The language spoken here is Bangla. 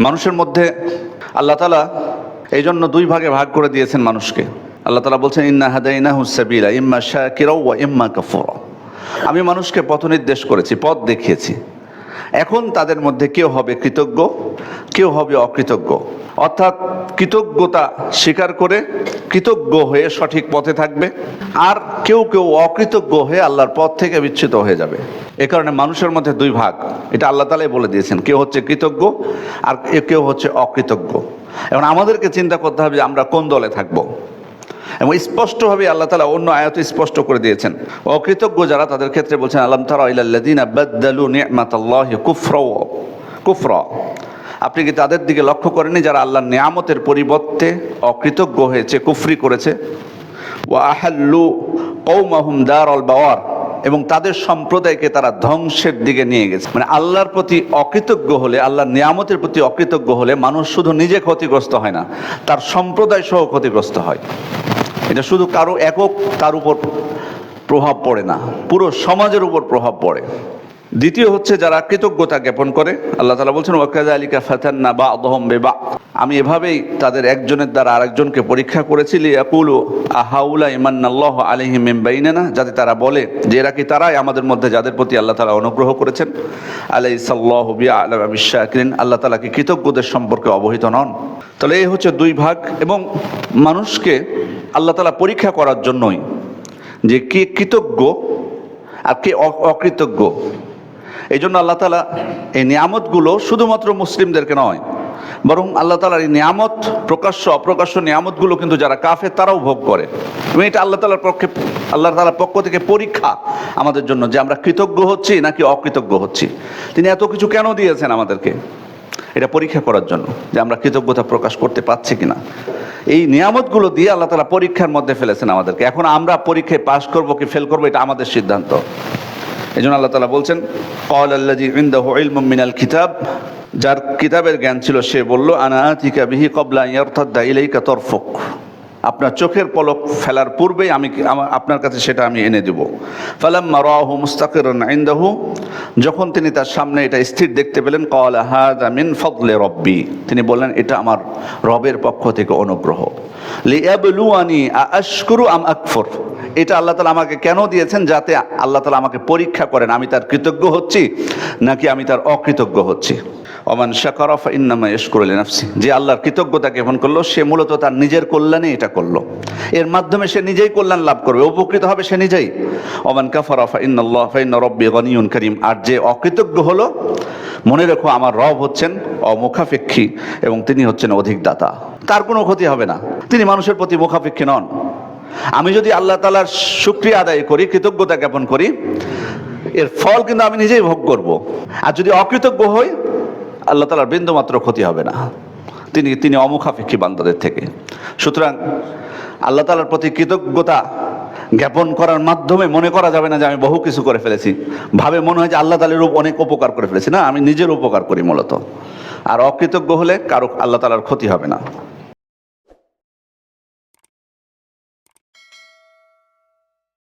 মানুষের মধ্যে আল্লাহ তালা এই জন্য দুই ভাগে ভাগ করে দিয়েছেন মানুষকে। আল্লাহ তালা বলছেন, ইন্না হাদাইনা হুসাবিলা ইম্মা শাকিরাও ওয়া ইম্মা কাফুরা। আমি মানুষকে পথ নির্দেশ করেছি, পথ দেখিয়েছি। এখন তাদের মধ্যে কেউ হবে কৃতজ্ঞ, কেউ হবে অকৃতজ্ঞ। অর্থাৎ কৃতজ্ঞতা স্বীকার করে কৃতজ্ঞ হয়ে সঠিক পথে থাকবে, আর কেউ কেউ অকৃতজ্ঞ হয়ে আল্লাহর পথ থেকে বিচ্যুত হয়ে যাবে। এ কারণে মানুষের মধ্যে দুই ভাগ। এটা আল্লাহ তালাই বলে দিয়েছেন, কেউ হচ্ছে কৃতজ্ঞ আর কেউ হচ্ছে অকৃতজ্ঞ। এখন আমাদেরকে চিন্তা করতে হবে যে আমরা কোন দলে থাকব। এবং স্পষ্টভাবে আল্লাহ তালা অন্য আয়াত স্পষ্ট করে দিয়েছেন, অকৃতজ্ঞ যারা তাদের ক্ষেত্রে বলছেন নিয়ামাতাল্লাহ কুফর। আপনি কি তাদের দিকে লক্ষ্য করেননি যারা আল্লাহর নিয়ামতের পরিবর্তে অকৃতজ্ঞ হয়েছে, কুফরি করেছে? ও আহাল্লু কৌমাহুম দার অল বাওয়ার। এবং তাদের সম্প্রদায়কে তারা ধ্বংসের দিকে নিয়ে গেছে। মানে আল্লাহর প্রতি অকৃতজ্ঞ হলে, আল্লাহর নিয়ামতের প্রতি অকৃতজ্ঞ হলে মানুষ শুধু নিজে ক্ষতিগ্রস্ত হয় না, তার সম্প্রদায় সহ ক্ষতিগ্রস্ত হয়। এটা শুধু কারও একক তার উপর প্রভাব পড়ে না, পুরো সমাজের উপর প্রভাব পড়ে। দ্বিতীয় হচ্ছে যারা কৃতজ্ঞতা জ্ঞাপন করে, আল্লাহ তালা বলছেন ওয়াকাদ আলিকা ফাতান্না বা আদহম বেবা। আমি এভাবেই তাদের একজনের দ্বারা আরেকজনকে পরীক্ষা করেছিলি আকুলু আহাউলা ইমান্নাল্লাহ আলহিম মেম্বাইনা যাতে তারা বলে যে এরা কি তারাই আমাদের মধ্যে যাদের প্রতি আল্লাহ তালা অনুগ্রহ করেছেন। আলাই সাল্লাহ বিয়া আল্লাহ বিশ্বাকিন আল্লাহ তালা কি কৃতজ্ঞদের সম্পর্কে অবহিত নন। তাহলে এই হচ্ছে দুই ভাগ, এবং মানুষকে আল্লাহ তালা পরীক্ষা করার জন্যই যে কে কৃতজ্ঞ আর কে অকৃতজ্ঞ। এই জন্য আল্লাহ তালা এই নিয়ামতগুলো শুধুমাত্র মুসলিমদেরকে নয়, বরং আল্লাহ তালার এই নিয়ামত, প্রকাশ্য, অপ্রকাশ্য নিয়ামতগুলো কিন্তু যারা কাফে তারাও ভোগ করে। এবং এটা আল্লাহ তালার পক্ষে, আল্লাহ তালার পক্ষ থেকে পরীক্ষা আমাদের জন্য যে আমরা কৃতজ্ঞ হচ্ছি নাকি অকৃতজ্ঞ হচ্ছি। তিনি এত কিছু কেন দিয়েছেন আমাদেরকে? এটা পরীক্ষা করার জন্য যে আমরা কৃতজ্ঞতা প্রকাশ করতে পারছি কিনা। এই নিয়ামতগুলো দিয়ে আল্লাহ তালা পরীক্ষার মধ্যে ফেলেছেন আমাদেরকে। এখন আমরা পরীক্ষায় পাশ করব কি ফেল করব, এটা আমাদের সিদ্ধান্ত। এই জন্য আল্লাহ তালা বলছেন কল الذي عنده علم من কিতাব যার কিতাবের জ্ঞান ছিল সে বলল, আনা আতিকা বিহি কবলা ইয়ারতাদ্দা ইলাইকা তরফুক। আপনার চোখের পলক ফেলার পূর্বেই আমি আপনার কাছে সেটা আমি এনে দেব। ফালাম মারাহু মুস্তাকিরান ইনদাহু। যখন তিনি তার সামনে এটা স্থির দেখতে পেলেন কল হাদা মিন ফদলে রব্বি। তিনি বললেন, এটা আমার রবের পক্ষ থেকে অনুগ্রহ। লিয়াবলুয়ানি আশকুরু আম আকফর। এটা আল্লাহ তালা আমাকে কেন দিয়েছেন? যাতে আল্লাহ তালা আমাকে পরীক্ষা করেন, আমি তার কৃতজ্ঞ হচ্ছি, নাকি আমি তার অকৃতজ্ঞ হচ্ছি? অমান শাকরফ ইন্নামা ইশকুরুল নাফসি যে আল্লাহর কৃতজ্ঞতা জ্ঞাপন করল, সে মূলত তার নিজের কল্যাণে এটা করল। এর মাধ্যমে সে নিজেই কল্যাণ লাভ করবে, উপকৃত হবে সে নিজেই। অমান কাফারফ ইন্নাল্লাহ ফাইন্না রব্বি গনিউন করিম। আর যে অকৃতজ্ঞ হলো, মনে রেখো আমার রব হচ্ছেন অমুখাপেক্ষী এবং তিনি হচ্ছেন অধিক দাতা। তার কোনো ক্ষতি হবে না। তিনি মানুষের প্রতি মুখাপেক্ষী নন। আমি যদি আল্লাহ তালার সুক্রিয়া আদায় করি, কৃতজ্ঞতা জ্ঞাপন করি, এর ফল কিন্তু আমি নিজেই ভোগ করব। আর যদি অকৃতজ্ঞ হই আল্লাহ তালার বিন্দুমাত্র ক্ষতি হবে না। তিনি তিনি অমুখাপেক্ষী বান্দাদের থেকে। সুতরাং আল্লাহ তালার প্রতি কৃতজ্ঞতা জ্ঞাপন করার মাধ্যমে মনে করা যাবে না যে আমি বহু কিছু করে ফেলেছি। ভাবে মনে হয় যে আল্লাহ তালের অনেক উপকার করে ফেলেছি। না, আমি নিজের উপকার করি মূলত। আর অকৃতজ্ঞ হলে কারও, আল্লাহ তালার ক্ষতি হবে না।